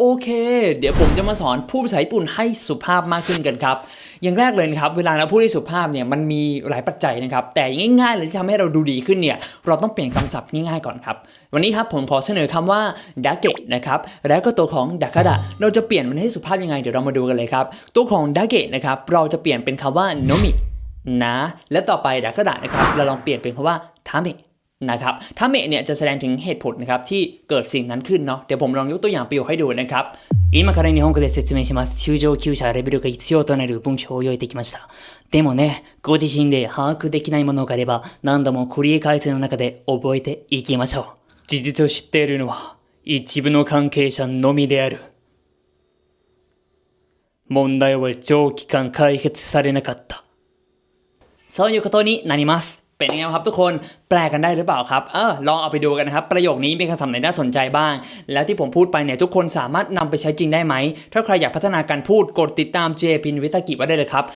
โอเค เดี๋ยวผมจะมาสอนพูดภาษาญี่ปุ่นให้สุภาพมากขึ้นกันครับ อย่างแรกเลยนะครับ เวลาเราพูดให้สุภาพเนี่ยมันมีหลายปัจจัยนะครับ แต่ง่ายๆเลยที่ทำให้เราดูดีขึ้นเนี่ยเราต้องเปลี่ยนคำศัพท์ง่ายๆก่อนครับ วันนี้ครับผมขอเสนอคำว่าดาเกะนะครับแล้วก็ตัวของดากะดะเราจะเปลี่ยนมันให้สุภาพยังไงเดี๋ยวเรามาดูกันเลยครับ ตัวของดาเกะนะครับเราจะเปลี่ยนเป็นคำว่าโนมินะและต่อไปดากะดาษนะครับเราลองเปลี่ยนเป็นคำว่าทามะ นะครับทาเมะเนี่ยจะแสดงถึงเหตุผลนะครับที่เกิดสิ่งนั้นขึ้นเนาะ เดี๋ยวผมลองยกตัวอย่างประโยคให้ดูนะครับ今から日本語で説明します。中上級者レベルが必要となる文章を用意できました。でもね、ご自身で把握できないものがあれば、何度も繰り返すの中で覚えていきましょう。事実を知っているのは一部の関係者のみである。問題は長期間解決されなかった。そういうことになります。 เป็นยังไงครับทุกคนแปลกันได้หรือเปล่าครับเออลองเอาไปดูกันนะครับ ประโยคนี้มีคำศัพท์ไหนน่าสนใจบ้าง แล้วที่ผมพูดไปเนี่ยทุกคนสามารถนำไปใช้จริงได้ไหม ถ้าใครอยากพัฒนาการพูดกดติดตาม JP วิทากิไว้ได้เลยครับ